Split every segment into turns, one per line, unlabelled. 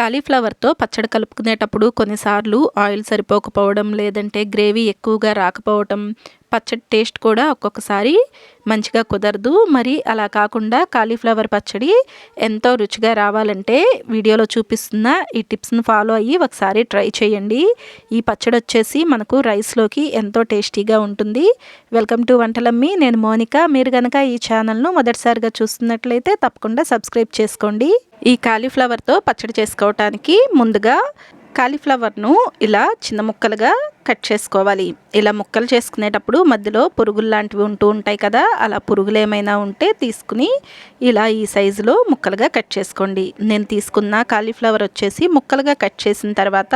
కాలీఫ్లవర్తో పచ్చడి కలుపుకునేటప్పుడు కొన్నిసార్లు ఆయిల్ సరిపోకపోవడం లేదంటే గ్రేవీ ఎక్కువగా రాకపోవటం పచ్చడి టేస్ట్ కూడా ఒక్కొక్కసారి మంచిగా కుదరదు. మరి అలా కాకుండా కాలీఫ్లవర్ పచ్చడి ఎంతో రుచిగా రావాలంటే వీడియోలో చూపిస్తున్న ఈ టిప్స్ని ఫాలో అయ్యి ఒకసారి ట్రై చేయండి. ఈ పచ్చడి వచ్చేసి మనకు రైస్లోకి ఎంతో టేస్టీగా ఉంటుంది. Welcome to Vantalammi. నేను మోనిక. మీరు కనుక ఈ ఛానల్ను మొదటిసారిగా చూస్తున్నట్లయితే తప్పకుండా సబ్స్క్రైబ్ చేసుకోండి. ఈ కాలీఫ్లవర్తో పచ్చడి చేసుకోవటానికి ముందుగా కాలీఫ్లవర్ను ఇలా చిన్న ముక్కలుగా కట్ చేసుకోవాలి. ఇలా ముక్కలు చేసుకునేటప్పుడు మధ్యలో పురుగులు లాంటివి ఉంటూ ఉంటాయి కదా అలా పురుగులు ఏమైనా ఉంటే తీసుకుని ఇలా ఈ సైజులో ముక్కలుగా కట్ చేసుకోండి. నేను తీసుకున్న కాలీఫ్లవర్ వచ్చేసి ముక్కలుగా కట్ చేసిన తర్వాత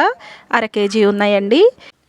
అర కేజీ ఉన్నాయండి.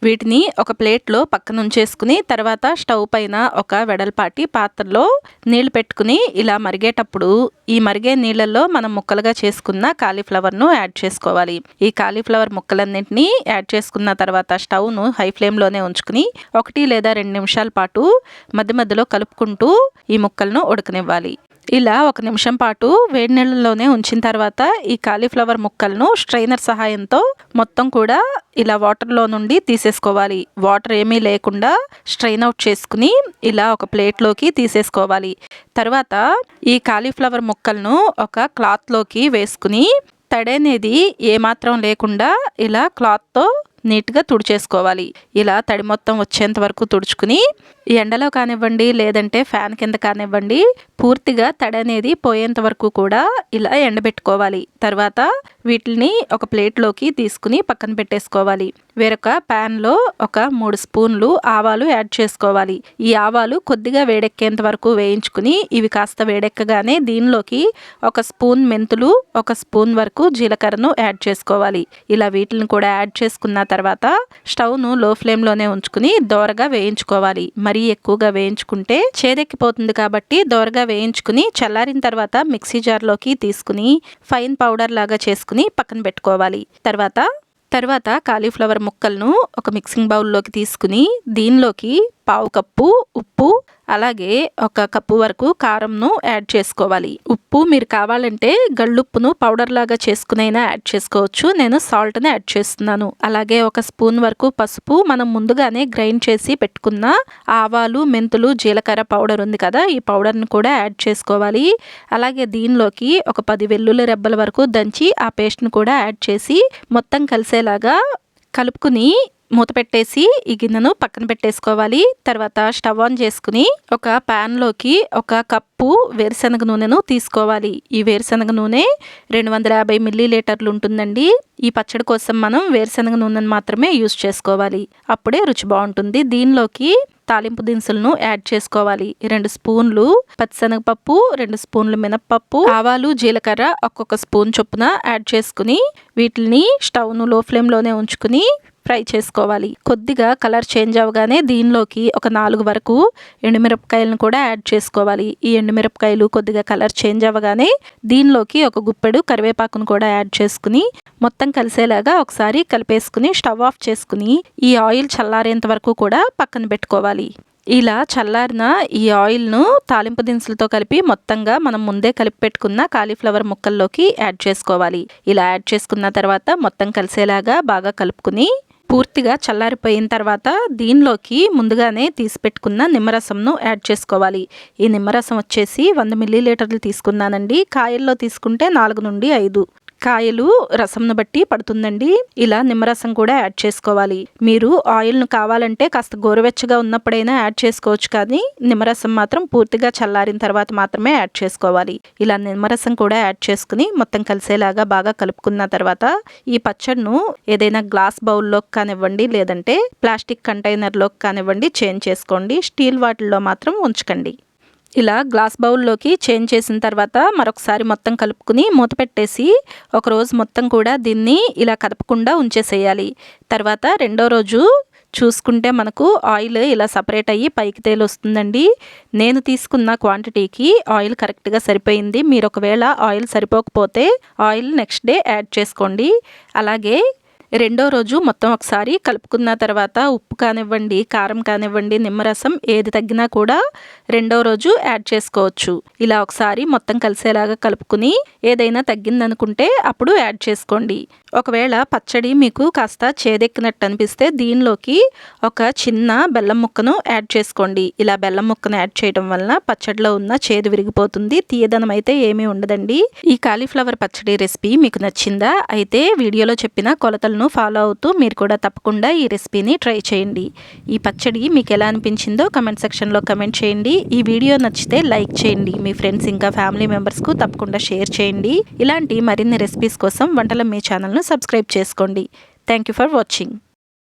వీటిని ఒక ప్లేట్లో పక్కన ఉంచేసుకుని తర్వాత స్టవ్ పైన ఒక వెడల్పాటి పాత్రలో నీళ్ళు పెట్టుకుని ఇలా మరిగేటప్పుడు ఈ మరిగే నీళ్ళల్లో మనం ముక్కలుగా చేసుకున్న కాలీఫ్లవర్ను యాడ్ చేసుకోవాలి. ఈ కాలీఫ్లవర్ ముక్కలన్నింటినీ యాడ్ చేసుకున్న తర్వాత స్టవ్ను హై ఫ్లేమ్లోనే ఉంచుకుని ఒకటి లేదా రెండు నిమిషాల పాటు మధ్య మధ్యలో కలుపుకుంటూ ఈ ముక్కలను ఉడకనివ్వాలి. ఇలా ఒక నిమిషం పాటు వేడి నీళ్ళలోనే ఉంచిన తర్వాత ఈ కాలీఫ్లవర్ ముక్కలను స్ట్రైనర్ సహాయంతో మొత్తం కూడా ఇలా వాటర్లో నుండి తీసేసుకోవాలి. వాటర్ ఏమీ లేకుండా స్ట్రైన్ అవుట్ చేసుకుని ఇలా ఒక ప్లేట్లోకి తీసేసుకోవాలి. తర్వాత ఈ కాలీఫ్లవర్ ముక్కలను ఒక క్లాత్లోకి వేసుకుని తడనేది ఏమాత్రం లేకుండా ఇలా క్లాత్తో నీట్గా తుడిచేసుకోవాలి. ఇలా తడి మొత్తం వచ్చేంత వరకు తుడుచుకుని ఎండలో కానివ్వండి లేదంటే ఫ్యాన్ కింద కానివ్వండి పూర్తిగా తడి అనేది పోయేంత వరకు కూడా ఇలా ఎండబెట్టుకోవాలి. తర్వాత వీటిని ఒక ప్లేట్లోకి తీసుకుని పక్కన పెట్టేసుకోవాలి. వేరొక ప్యాన్లో ఒక మూడు స్పూన్లు ఆవాలు యాడ్ చేసుకోవాలి. ఈ ఆవాలు కొద్దిగా వేడెక్కేంత వరకు వేయించుకుని ఇవి కాస్త వేడెక్కగానే దీనిలోకి ఒక స్పూన్ మెంతులు ఒక స్పూన్ వరకు జీలకర్రను యాడ్ చేసుకోవాలి. ఇలా వీటిని కూడా యాడ్ చేసుకున్న తర్వాత స్టవ్ను లో ఫ్లేమ్లోనే ఉంచుకుని దోరగా వేయించుకోవాలి. మరీ ఎక్కువగా వేయించుకుంటే చేదెక్కిపోతుంది కాబట్టి దోరగా వేయించుకుని చల్లారిన తర్వాత మిక్సీ జార్లోకి తీసుకుని ఫైన్ పౌడర్ లాగా చేసుకుని పక్కన పెట్టుకోవాలి. తర్వాత తర్వాత కాలీఫ్లవర్ ముక్కలను ఒక మిక్సింగ్ బౌల్లోకి తీసుకుని దీనిలోకి పావు కప్పు ఉప్పు అలాగే ఒక కప్పు వరకు కారంను యాడ్ చేసుకోవాలి. ఉప్పు మీరు కావాలంటే గళ్ళుప్పును పౌడర్ లాగా చేసుకునైనా యాడ్ చేసుకోవచ్చు. నేను సాల్ట్ని యాడ్ చేస్తున్నాను. అలాగే ఒక స్పూన్ వరకు పసుపు మనం ముందుగానే గ్రైండ్ చేసి పెట్టుకున్న ఆవాలు మెంతులు జీలకర్ర పౌడర్ ఉంది కదా ఈ పౌడర్ని కూడా యాడ్ చేసుకోవాలి. అలాగే దీనిలోకి ఒక పది వెల్లుల్లి రెబ్బల వరకు దంచి ఆ పేస్ట్ని కూడా యాడ్ చేసి మొత్తం కలిసేలాగా కలుపుకుని మూత పెట్టేసి ఈ గిన్నెను పక్కన పెట్టేసుకోవాలి. తర్వాత స్టవ్ ఆన్ చేసుకుని ఒక ప్యాన్లోకి ఒక కప్పు వేరుశనగ నూనెను తీసుకోవాలి. ఈ వేరుశనగ నూనె రెండు వందల యాభై మిల్లీ లీటర్లు ఉంటుందండి. ఈ పచ్చడి కోసం మనం వేరుశనగ నూనెను మాత్రమే యూస్ చేసుకోవాలి. అప్పుడే రుచి బాగుంటుంది. దీనిలోకి తాలింపు దినుసులను యాడ్ చేసుకోవాలి. రెండు స్పూన్లు పచ్చిశనగపప్పు రెండు స్పూన్లు మినప్పప్పు ఆవాలు జీలకర్ర ఒక్కొక్క స్పూన్ చొప్పున యాడ్ చేసుకుని వీటిని స్టవ్ను లో ఫ్లేమ్లోనే ఉంచుకుని ఫ్రై చేసుకోవాలి. కొద్దిగా కలర్ చేంజ్ అవ్వగానే దీనిలోకి ఒక నాలుగు వరకు ఎండుమిరపకాయలను కూడా యాడ్ చేసుకోవాలి. ఈ ఎండుమిరపకాయలు కొద్దిగా కలర్ చేంజ్ అవ్వగానే దీనిలోకి ఒక గుప్పెడు కరివేపాకును కూడా యాడ్ చేసుకుని మొత్తం కలిసేలాగా ఒకసారి కలిపేసుకుని స్టవ్ ఆఫ్ చేసుకుని ఈ ఆయిల్ చల్లారేంత వరకు కూడా పక్కన పెట్టుకోవాలి. ఇలా చల్లారిన ఈ ఆయిల్ను తాలింపు దినుసులతో కలిపి మొత్తంగా మనం ముందే కలిపి పెట్టుకున్న కాలీఫ్లవర్ ముక్కల్లోకి యాడ్ చేసుకోవాలి. ఇలా యాడ్ చేసుకున్న తర్వాత మొత్తం కలిసేలాగా బాగా కలుపుకుని పూర్తిగా చల్లారిపోయిన తర్వాత దీనిలోకి ముందుగానే తీసి పెట్టుకున్న నిమ్మరసంను యాడ్ చేసుకోవాలి. ఈ నిమ్మరసం వచ్చేసి వంద మిల్లీలీటర్లు తీసుకున్నానండి. కాయల్లో తీసుకుంటే నాలుగు నుండి ఐదు. కాయలు రసంను బట్టి పడుతుందండి. ఇలా నిమ్మరసం కూడా యాడ్ చేసుకోవాలి. మీరు ఆయిల్ను కావాలంటే కాస్త గోరువెచ్చగా ఉన్నప్పుడైనా యాడ్ చేసుకోవచ్చు కానీ నిమ్మరసం మాత్రం పూర్తిగా చల్లారిన తర్వాత మాత్రమే యాడ్ చేసుకోవాలి. ఇలా నిమ్మరసం కూడా యాడ్ చేసుకుని మొత్తం కలిసేలాగా బాగా కలుపుకున్న తర్వాత ఈ పచ్చడిను ఏదైనా గ్లాస్ బౌల్లోకి కానివ్వండి లేదంటే ప్లాస్టిక్ కంటైనర్లోకి కానివ్వండి చేంజ్ చేసుకోండి. స్టీల్ వాటిల్లో మాత్రం ఉంచకండి. ఇలా గ్లాస్ బౌల్లోకి చేంజ్ చేసిన తర్వాత మరొకసారి మొత్తం కలుపుకుని మూత పెట్టేసి ఒకరోజు మొత్తం కూడా దీన్ని ఇలా కదపకుండా ఉంచేసేయాలి. తర్వాత రెండో రోజు చూసుకుంటే మనకు ఆయిల్ ఇలా సపరేట్ అయ్యి పైకి తేలి వస్తుందండి నేను తీసుకున్న క్వాంటిటీకి ఆయిల్ కరెక్ట్గా సరిపోయింది. మీరు ఒకవేళ ఆయిల్ సరిపోకపోతే ఆయిల్ నెక్స్ట్ డే యాడ్ చేసుకోండి. అలాగే రెండో రోజు మొత్తం ఒకసారి కలుపుకున్న తర్వాత ఉప్పు కానివ్వండి కారం కానివ్వండి నిమ్మరసం ఏది తగ్గినా కూడా రెండో రోజు యాడ్ చేసుకోవచ్చు. ఇలా ఒకసారి మొత్తం కలిసేలాగా కలుపుకుని ఏదైనా తగ్గిందనుకుంటే అప్పుడు యాడ్ చేసుకోండి. ఒకవేళ పచ్చడి మీకు కాస్త చేదెక్కినట్టు అనిపిస్తే దీనిలోకి ఒక చిన్న బెల్లం ముక్కను యాడ్ చేసుకోండి. ఇలా బెల్లం ముక్కను యాడ్ చేయడం వలన పచ్చడిలో ఉన్న చేదు విరిగిపోతుంది తీయదనం అయితే ఏమీ ఉండదండి. ఈ కాలీఫ్లవర్ పచ్చడి రెసిపీ మీకు నచ్చిందా? అయితే వీడియోలో చెప్పిన కొలతలను ఫాలో అవుతూ మీరు కూడా తప్పకుండా ఈ రెసిపీని ట్రై చేయండి. ఈ పచ్చడి మీకు ఎలా అనిపించిందో కమెంట్ సెక్షన్లో కమెంట్ చేయండి. ఈ వీడియో నచ్చితే లైక్ చేయండి. మీ ఫ్రెండ్స్ ఇంకా ఫ్యామిలీ మెంబర్స్కు తప్పకుండా షేర్ చేయండి. ఇలాంటి మరిన్ని రెసిపీస్ కోసం వంటల మీ ఛానల్ను సబ్స్క్రైబ్ చేసుకోండి. Thank you for watching.